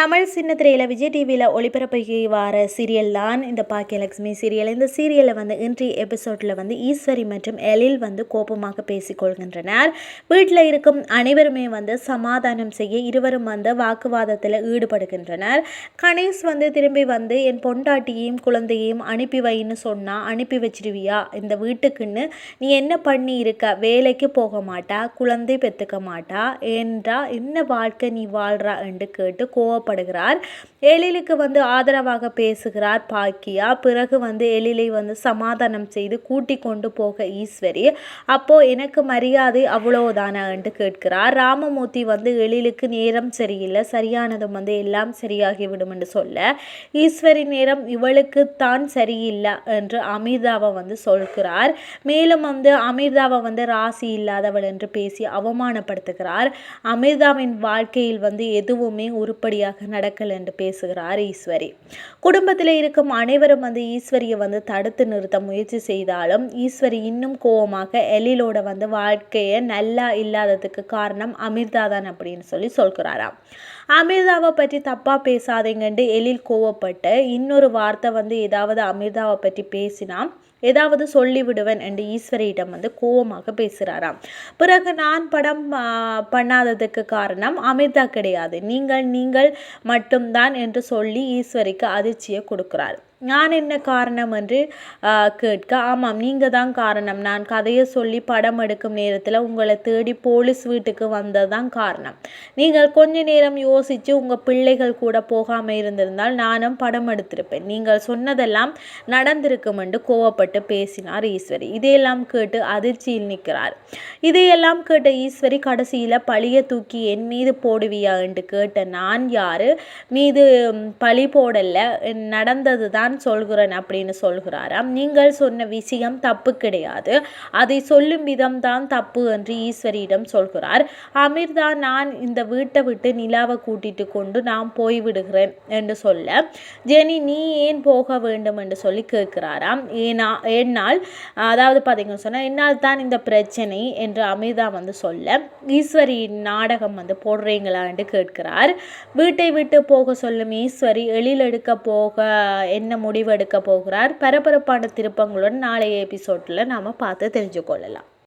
தமிழ் சின்னத்திரையில் விஜய் டிவியில் ஒளிபரப்பாகி வர சீரியல் தான் இந்த பாக்கியலட்சுமி சீரியல் இந்த சீரியலை வந்து இன்றைய எபிசோடில் வந்து ஈஸ்வரி மற்றும் எழில் வந்து கோபமாக பேசிக்கொள்கின்றனர். வீட்டில் இருக்கும் அனைவருமே வந்து சமாதானம் செய்ய இருவரும் வந்து வாக்குவாதத்தில் ஈடுபடுகின்றனர். கணேஷ் வந்து திரும்பி வந்து என் பொண்டாட்டியையும் குழந்தையையும் அனுப்பி வைன்னு சொன்னால் அனுப்பி வச்சிருவியா? இந்த வீட்டுக்குன்னு நீ என்ன பண்ணி இருக்க வேலைக்கு போக மாட்டா குழந்தை பெற்றுக்க மாட்டா? என்றா என்ன வாழ்க்கை நீ வாழ்றா? என்று கேட்டு கோவ கோவப்படுகிறார் எழிலுக்கு வந்து ஆதரவாக பேசுகிறார் பாக்கியா. பிறகு வந்து எழிலை வந்து சமாதானம் செய்து கூட்டி கொண்டு போக ஈஸ்வரி. அப்போ எனக்கு மரியாதை அவ்வளவுதானா என்று கேட்கிறார். ராமமூர்த்தி வந்து எழிலுக்கு நேரம் சரியில்லை. சரியானதும் வந்து எல்லாம் சரியாகிவிடும் என்று சொல்ல ஈஸ்வரி நேரம் இவளுக்கு தான் சரியில்லை என்று அமிர்தாவை வந்து சொல்கிறார். மேலும் வந்து அமிர்தாவை வந்து ராசி இல்லாதவள் என்று பேசி அவமானப்படுத்துகிறார். அமிர்தாவின் வாழ்க்கையில் வந்து எதுவுமே உருப்படியாக சரியாக நடக்கல என்று பேசுகிறார் ஈஸ்வரி. குடும்பத்தில் இருக்கும் அனைவரும் வந்து ஈஸ்வரியை வந்து தடுத்து நிறுத்த முயற்சி செய்தாலும் ஈஸ்வரி இன்னும் கோவமாக எழிலோட வந்து வாழ்க்கையை நல்லா இல்லாததுக்கு காரணம் அமிர்தா தான் அப்படின்னு சொல்லி சொல்கிறாராம். அமிர்தாவை பற்றி தப்பாக பேசாதீங்கன்ட்டு எழில் கோவப்பட்டு இன்னொரு வார்த்தை வந்து ஏதாவது அமிர்தாவை பற்றி பேசினா ஏதாவது சொல்லிவிடுவேன் என்று ஈஸ்வரியிடம் வந்து கோபமாக பேசுகிறாராம் பிறகு நான் படம் பண்ணாததுக்கு காரணம் அமிர்தா கிடையாது. நீங்கள் நீங்கள் மட்டும்தான் என்று சொல்லி ஈஸ்வரிக்கு அதிர்ச்சியை கொடுக்கிறார். நான் என்ன காரணம் என்று கேட்க ஆமாம் நீங்கள் தான் காரணம். நான் கதையை சொல்லி படம் எடுக்கும் நேரத்தில் உங்களை தேடி போலீஸ் வீட்டுக்கு வந்தது தான் காரணம். நீங்கள் கொஞ்ச நேரம் யோசித்து உங்கள் பிள்ளைகள் கூட போகாமல் இருந்திருந்தால் நானும் படம் எடுத்திருப்பேன். நீங்கள் சொன்னதெல்லாம் நடந்திருக்கும் என்று கோவப்பட்டு பேசினார் ஈஸ்வரி. இதையெல்லாம் கேட்டு அதிர்ச்சியில் நிற்கிறார். இதையெல்லாம் கேட்ட ஈஸ்வரி கடைசியில் பழியை தூக்கி என் மீது போடுவியா? என்று கேட்ட நான் யார்? மீது பழி போடல. நடந்தது தான் நான் சொல்கிறேன் அப்படின்னு சொல்கிறாராம். நீங்கள் சொன்ன விஷயம் தப்பு கிடையாது. அதை சொல்லும் விதம் தான் தப்பு என்று ஈஸ்வரியிடம் சொல்கிறார். அமீர் தான் நான் இந்த வீட்டை விட்டு நிலாவை கூட்டிட்டு கொண்டு நான் போய்விடுகிறேன் என்று சொல்ல ஜெனி நீ ஏன் போக வேண்டும்? என்று சொல்லி கேட்கிறாராம். ஏனா என்னால் அதாவது பார்த்தீங்கன்னு சொன்னால் என்னால் தான் இந்த பிரச்சனை என்று அமிர்தா வந்து சொல்ல ஈஸ்வரி நாடகம் வந்து போடுறீங்களா? என்று கேட்கிறார். வீட்டை விட்டு போக சொல்லும் ஈஸ்வரி எழில் எடுக்க போக என்ன முடிவெடுக்க போகிறார். பரபரப்பான திருப்பங்களுடன் நாளைய எபிசோடில் நாம் பார்த்து தெரிஞ்சு கொள்ளலாம்